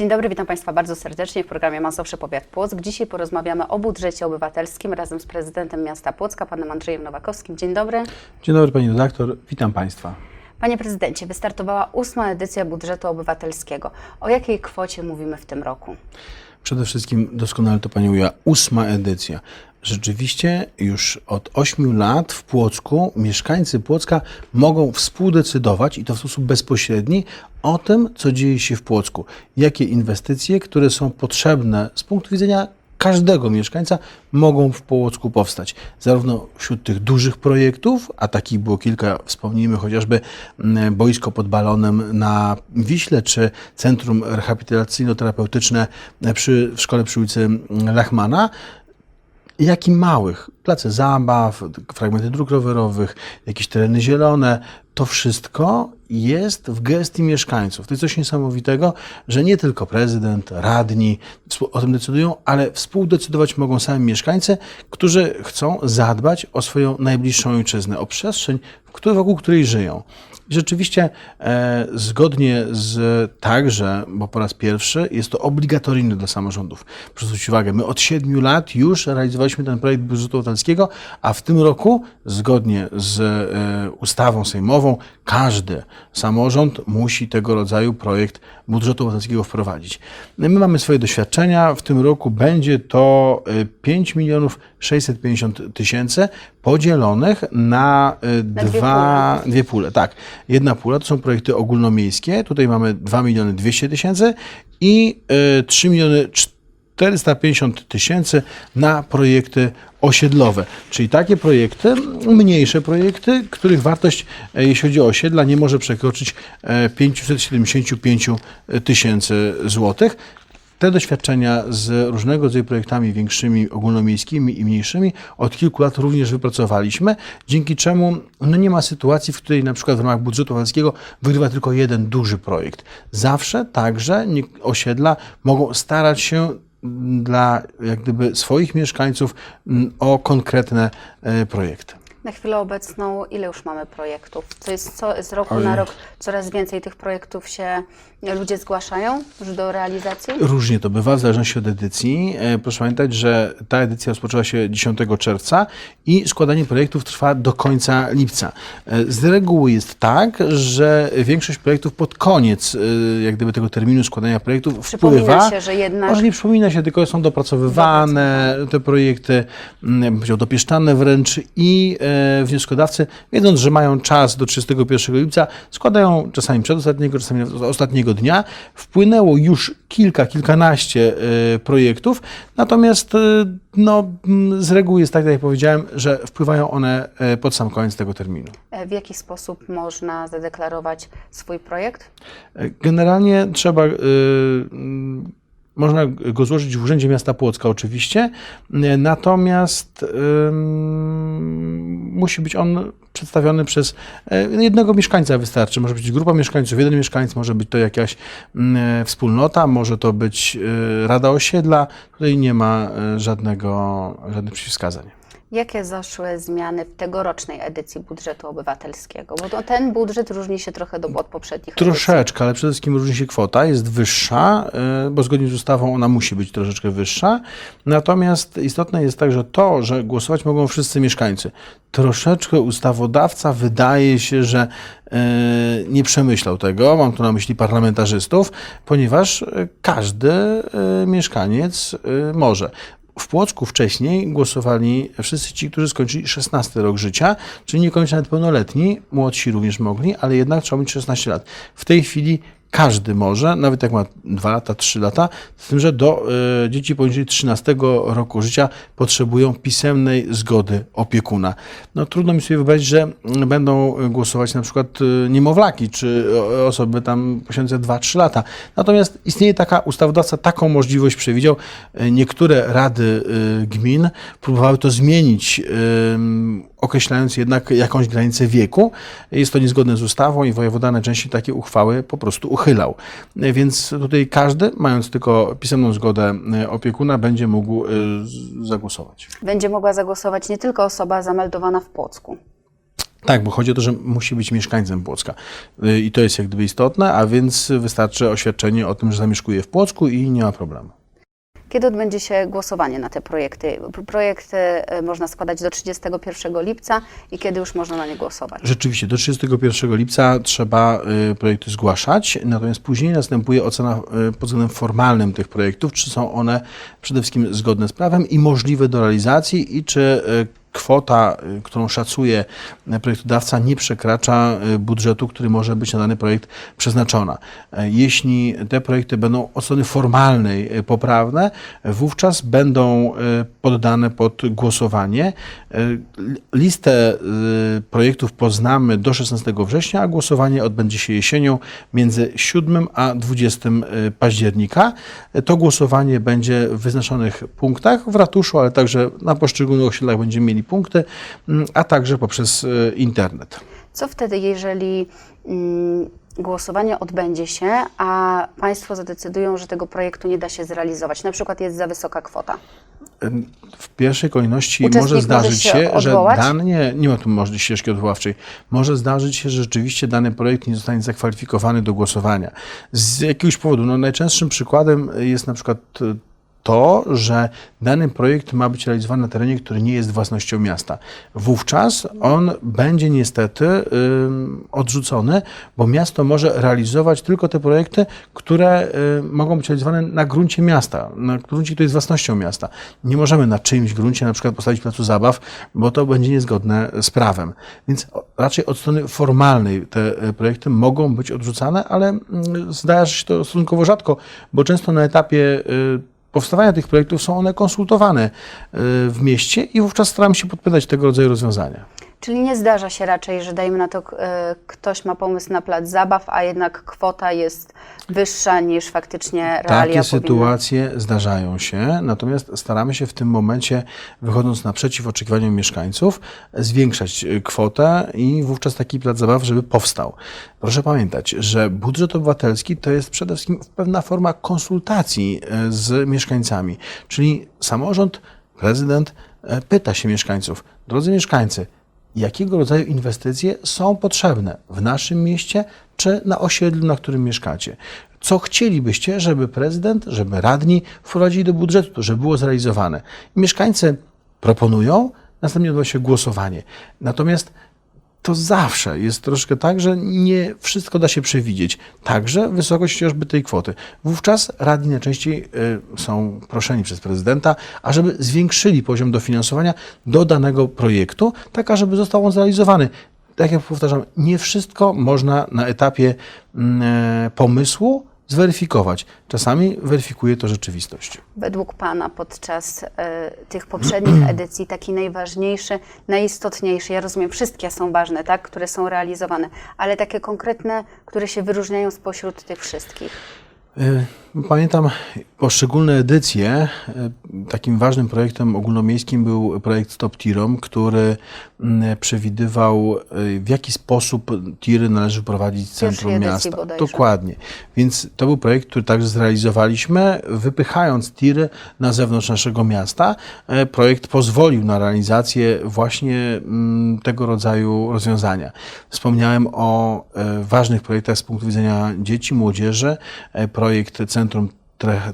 Dzień dobry, witam Państwa bardzo serdecznie w programie Mazowsze Powiat Płock. Dzisiaj porozmawiamy o budżecie obywatelskim razem z prezydentem miasta Płocka, panem Andrzejem Nowakowskim. Dzień dobry. Dzień dobry Pani redaktor, witam Państwa. Panie prezydencie, wystartowała ósma edycja budżetu obywatelskiego. O jakiej kwocie mówimy w tym roku? Przede wszystkim doskonale to Pani mówiła, ósma edycja. Rzeczywiście już od 8 lat w Płocku mieszkańcy Płocka mogą współdecydować i to w sposób bezpośredni o tym, co dzieje się w Płocku. Jakie inwestycje, które są potrzebne z punktu widzenia każdego mieszkańca mogą w Płocku powstać. Zarówno wśród tych dużych projektów, a takich było kilka, wspomnijmy chociażby mm, boisko pod balonem na Wiśle, czy centrum rehabilitacyjno-terapeutyczne przy, w szkole przy ulicy Lachmana, jak i małych. Place zabaw, fragmenty dróg rowerowych, jakieś tereny zielone. To wszystko jest w gestii mieszkańców. To jest coś niesamowitego, że nie tylko prezydent, radni o tym decydują, ale współdecydować mogą sami mieszkańcy, którzy chcą zadbać o swoją najbliższą ojczyznę, o przestrzeń, wokół której żyją. Rzeczywiście e, zgodnie z także, bo po raz pierwszy jest to obligatoryjne dla samorządów. Proszę zwrócić uwagę, my od siedmiu lat już realizowaliśmy ten projekt budżetu obywatelskiego, a w tym roku zgodnie z e, ustawą sejmową każdy samorząd musi tego rodzaju projekt budżetu obywatelskiego wprowadzić. My mamy swoje doświadczenia. W tym roku będzie to e, 5 milionów 650 tysięcy podzielonych na, e, Na dwie dwa, dwie pule. Tak, jedna pula to są projekty ogólnomiejskie. Tutaj mamy 2 miliony 200 tysięcy i e, 3 miliony 450 tysięcy na projekty osiedlowe, czyli takie projekty, mniejsze projekty, których wartość, e, jeśli chodzi o osiedla, nie może przekroczyć e, 575 tysięcy złotych. Te doświadczenia z różnego rodzaju projektami większymi, ogólnomiejskimi i mniejszymi od kilku lat również wypracowaliśmy, dzięki czemu no nie ma sytuacji, w której na przykład w ramach budżetu obywatelskiego wygrywa tylko jeden duży projekt. Zawsze także osiedla mogą starać się dla jak gdyby swoich mieszkańców mm, o konkretne e, projekty. Na chwilę obecną ile już mamy projektów? Co jest co, z roku Ojej. na rok coraz więcej tych projektów się ludzie zgłaszają już do realizacji? Różnie to bywa, w zależności od edycji. E, Proszę pamiętać, że ta edycja rozpoczęła się 10 czerwca i składanie projektów trwa do końca lipca. E, Z reguły jest tak, że większość projektów pod koniec e, jak gdyby tego terminu składania projektów Przypomina wpływa. się, że jednak Może nie przypomina się, tylko są dopracowywane te projekty, mm, bym powiedział, dopieszczane wręcz i wnioskodawcy, wiedząc, że mają czas do 31 lipca, składają czasami przedostatniego, czasami ostatniego dnia. Wpłynęło już kilka, kilkanaście e, projektów, natomiast e, no, z reguły jest tak, jak powiedziałem, że wpływają one e, pod sam koniec tego terminu. e, w jaki sposób można zadeklarować swój projekt? Generalnie trzeba, można go złożyć w Urzędzie Miasta Płocka oczywiście, natomiast musi być on przedstawiony przez y, jednego mieszkańca wystarczy. Może być grupa mieszkańców, jeden mieszkańc, może być to jakaś y, wspólnota, może to być y, Rada Osiedla. Tutaj nie ma żadnego, żadnych przeciwwskazań. Jakie zaszły zmiany w tegorocznej edycji budżetu obywatelskiego? Bo to, ten budżet różni się trochę do, od poprzednich edycji. Troszeczkę, ale przede wszystkim różni się kwota, jest wyższa, y, bo zgodnie z ustawą ona musi być troszeczkę wyższa. Natomiast istotne jest także to, że głosować mogą wszyscy mieszkańcy. Troszeczkę ustawodawca wydaje się, że y, nie przemyślał tego, mam tu na myśli parlamentarzystów, ponieważ y, każdy mieszkaniec może. W Płocku wcześniej głosowali wszyscy ci, którzy skończyli 16 rok życia, czyli nie kończą nawet pełnoletni, młodsi również mogli, ale jednak trzeba mieć 16 lat. W tej chwili każdy może, nawet jak ma 2 lata, 3 lata, z tym, że do e, dzieci poniżej 13 roku życia potrzebują pisemnej zgody opiekuna. No trudno mi sobie wyobrazić, że będą głosować na przykład e, niemowlaki, czy o- osoby tam posiadające 2-3 lata. Natomiast istnieje taka, ustawodawca taką możliwość przewidział. E, Niektóre rady e, gmin próbowały to zmienić, em, określając jednak jakąś granicę wieku. Jest to niezgodne z ustawą i wojewoda najczęściej takie uchwały po prostu uchylał. E, Więc tutaj każdy, mając tylko pisemną zgodę e, opiekuna, będzie mógł e, zagłosować. Będzie mogła zagłosować nie tylko osoba zameldowana w Płocku. Tak, bo chodzi o to, że musi być mieszkańcem Płocka. Y, I to jest jak gdyby istotne, a więc wystarczy oświadczenie o tym, że zamieszkuje w Płocku i nie ma problemu. Kiedy odbędzie się głosowanie na te projekty? Projekty e, można składać do 31 lipca i kiedy już można na nie głosować? Rzeczywiście, do 31 lipca trzeba y, projekty zgłaszać, natomiast później następuje ocena y, pod względem formalnym tych projektów, czy są one przede wszystkim zgodne z prawem i możliwe do realizacji i czy kwota, y, którą szacuje projektodawca, nie przekracza y, budżetu, który może być na dany projekt przeznaczona. E, Jeśli te projekty będą od strony formalnej y, poprawne, wówczas będą poddane pod głosowanie. Y, Listę projektów poznamy do 16 września, a głosowanie odbędzie się jesienią między 7 a 20 y, października. Y, To głosowanie będzie w wyznaczonych punktach w ratuszu, ale także na poszczególnych osiedlach będziemy mieli punkty, mm, a także poprzez y, internet. Co wtedy, jeżeli mm, głosowanie odbędzie się, a Państwo zadecydują, że tego projektu nie da się zrealizować? Na przykład jest za wysoka kwota. W pierwszej kolejności Uczestnik może może zdarzyć się się, że odwołać? dany, nie, nie ma tu możliwości ścieżki odwoławczej. Może zdarzyć się, że rzeczywiście dany projekt nie zostanie zakwalifikowany do głosowania. Z jakiegoś powodu. No, najczęstszym przykładem jest na przykład e, to, że dany projekt ma być realizowany na terenie, który nie jest własnością miasta. Wówczas on będzie niestety ym, odrzucony, bo miasto może realizować tylko te projekty, które y, mogą być realizowane na gruncie miasta, na gruncie, który jest własnością miasta. Nie możemy na czyimś gruncie na przykład postawić placu zabaw, bo to będzie niezgodne z prawem. Więc raczej od strony formalnej te y, projekty mogą być odrzucane, ale mm, zdarza się to stosunkowo rzadko, bo często na etapie y, powstawania tych projektów są one konsultowane y, w mieście i wówczas staramy się podpowiadać tego rodzaju rozwiązania. Czyli nie zdarza się raczej, że dajmy na to, e, ktoś ma pomysł na plac zabaw, a jednak kwota jest wyższa niż faktycznie realia Takie powinny. sytuacje zdarzają się, natomiast staramy się w tym momencie, wychodząc naprzeciw oczekiwaniom mieszkańców, zwiększać y, kwotę i wówczas taki plac zabaw, żeby powstał. Proszę pamiętać, że budżet obywatelski to jest przede wszystkim pewna forma konsultacji y, z mieszkańcami, czyli samorząd, prezydent pyta się mieszkańców, drodzy mieszkańcy, jakiego rodzaju inwestycje są potrzebne w naszym mieście czy na osiedlu, na którym mieszkacie. Co chcielibyście, żeby prezydent, żeby radni wprowadzili do budżetu, żeby było zrealizowane. Mieszkańcy proponują, następnie odbywa się głosowanie. Natomiast to zawsze jest troszkę tak, że nie wszystko da się przewidzieć. Także wysokość chociażby tej kwoty. Wówczas radni najczęściej y, są proszeni przez prezydenta, ażeby zwiększyli poziom dofinansowania do danego projektu, tak ażeby został on zrealizowany. Tak jak powtarzam, nie wszystko można na etapie mm, e, pomysłu zweryfikować. Czasami weryfikuje to rzeczywistość. Według Pana podczas e, tych poprzednich edycji taki najważniejszy, najistotniejszy, ja rozumiem, wszystkie są ważne, tak, które są realizowane, ale takie konkretne, które się wyróżniają spośród tych wszystkich. Y, Pamiętam poszczególne edycje. Y, Takim ważnym projektem ogólnomiejskim był projekt Stop Tirom, który mm, przewidywał, y, w jaki sposób tiry należy prowadzić w centrum edycji miasta. bodajże. Dokładnie. Więc to był projekt, który także zrealizowaliśmy, wypychając tiry na zewnątrz naszego miasta. E, Projekt pozwolił na realizację właśnie mm, tego rodzaju rozwiązania. Wspomniałem o e, ważnych projektach z punktu widzenia dzieci, młodzieży. Projekt Centrum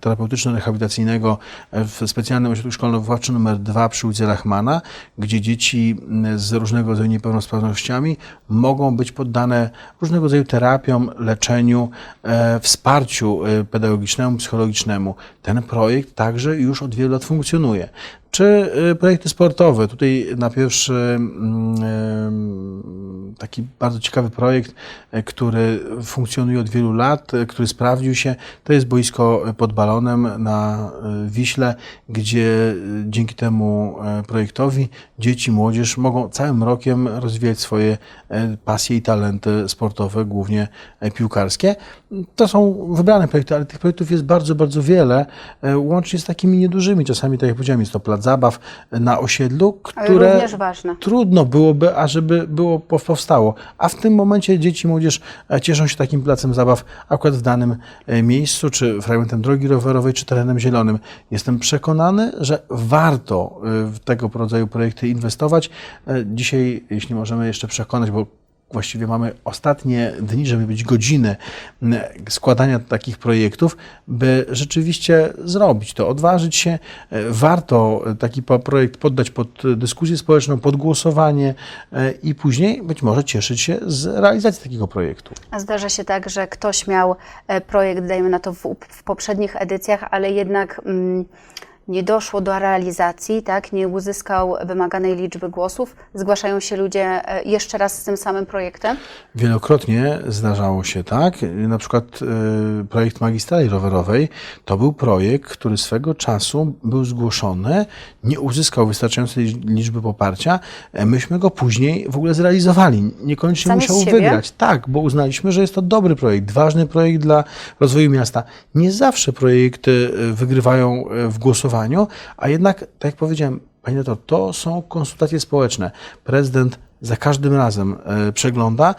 terapeutyczno-rehabilitacyjnego w specjalnym ośrodku szkolno-wychowawczym nr 2 przy ulicy Lachmana, gdzie dzieci z różnego rodzaju niepełnosprawnościami mogą być poddane różnego rodzaju terapiom, leczeniu, e, wsparciu e, pedagogicznemu, psychologicznemu. Ten projekt także już od wielu lat funkcjonuje. Czy e, projekty sportowe? Tutaj na pierwszy mm, em, taki bardzo ciekawy projekt, e, który funkcjonuje od wielu lat, który sprawdził się, to jest boisko pod balonem na Wiśle, gdzie dzięki temu projektowi dzieci, młodzież mogą całym rokiem rozwijać swoje e, pasje i talenty sportowe, głównie e, piłkarskie. To są wybrane projekty, ale tych projektów jest bardzo, bardzo wiele, e, łącznie z takimi niedużymi. Czasami, tak jak powiedziałem, jest to plac zabaw na osiedlu, które trudno byłoby, ażeby było po- powstało. A w tym momencie dzieci młodzież cieszą się takim placem zabaw akurat w danym miejscu, czy fragmentem drogi rowerowej, czy terenem zielonym. Jestem przekonany, że warto w tego rodzaju projekty inwestować. E, Dzisiaj, jeśli możemy jeszcze przekonać, bo właściwie mamy ostatnie dni, żeby być godziny składania takich projektów, by rzeczywiście zrobić to, odważyć się. E, Warto taki projekt poddać pod dyskusję społeczną, pod głosowanie e, i później być może cieszyć się z realizacji takiego projektu. A zdarza się tak, że ktoś miał projekt, dajmy na to w, w poprzednich edycjach, ale jednak mm, nie doszło do realizacji, tak, nie uzyskał wymaganej liczby głosów. Zgłaszają się ludzie e, jeszcze raz z tym samym projektem. Wielokrotnie zdarzało się tak. Na przykład e, projekt magistrali rowerowej to był projekt, który swego czasu był zgłoszony, nie uzyskał wystarczającej liczby poparcia. E, Myśmy go później w ogóle zrealizowali. Niekoniecznie Sami musiał wygrać. Tak, bo uznaliśmy, że jest to dobry projekt, ważny projekt dla rozwoju miasta. Nie zawsze projekty wygrywają w głosowaniu, a jednak, tak jak powiedziałem, Panie doktor, to są konsultacje społeczne. Prezydent za każdym razem e, przegląda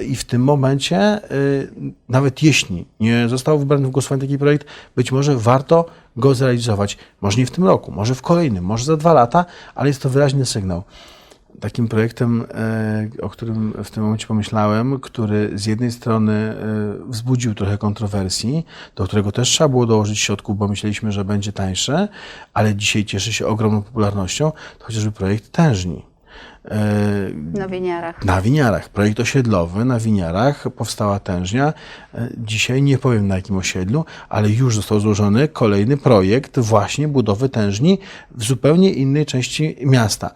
i w tym momencie, y, nawet jeśli nie został wybrany w głosowaniu taki projekt, być może warto go zrealizować. Może nie w tym roku, może w kolejnym, może za dwa lata, ale jest to wyraźny sygnał. Takim projektem, e, o którym w tym momencie pomyślałem, który z jednej strony e, wzbudził trochę kontrowersji, do którego też trzeba było dołożyć środków, bo myśleliśmy, że będzie tańsze, ale dzisiaj cieszy się ogromną popularnością, to chociażby projekt tężni. E, Na winiarach. na winiarach. Projekt osiedlowy na winiarach powstała tężnia. Dzisiaj nie powiem na jakim osiedlu, ale już został złożony kolejny projekt właśnie budowy tężni w zupełnie innej części miasta.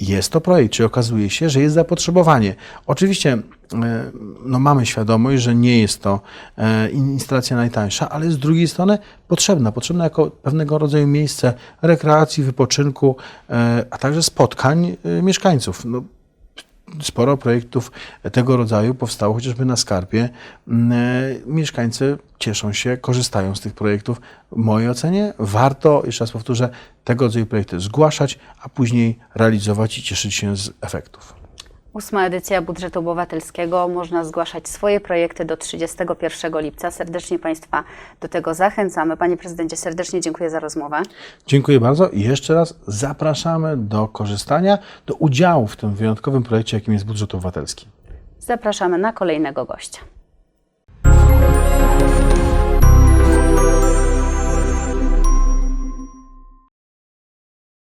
Jest to projekt, czy okazuje się, że jest zapotrzebowanie. Oczywiście e, no mamy świadomość, że nie jest to e, instalacja najtańsza, ale z drugiej strony potrzebna. Potrzebna jako pewnego rodzaju miejsce rekreacji, wypoczynku, e, a także spotkań mieszkańców. No, sporo projektów tego rodzaju powstało chociażby na Skarpie. Mm, e, Mieszkańcy cieszą się, korzystają z tych projektów. W mojej ocenie warto, jeszcze raz powtórzę, tego rodzaju projekty zgłaszać, a później realizować i cieszyć się z efektów. Ósma edycja budżetu obywatelskiego. Można zgłaszać swoje projekty do 31 lipca. Serdecznie Państwa do tego zachęcamy. Panie Prezydencie, serdecznie dziękuję za rozmowę. Dziękuję bardzo i jeszcze raz zapraszamy do korzystania, do udziału w tym wyjątkowym projekcie, jakim jest budżet obywatelski. Zapraszamy na kolejnego gościa.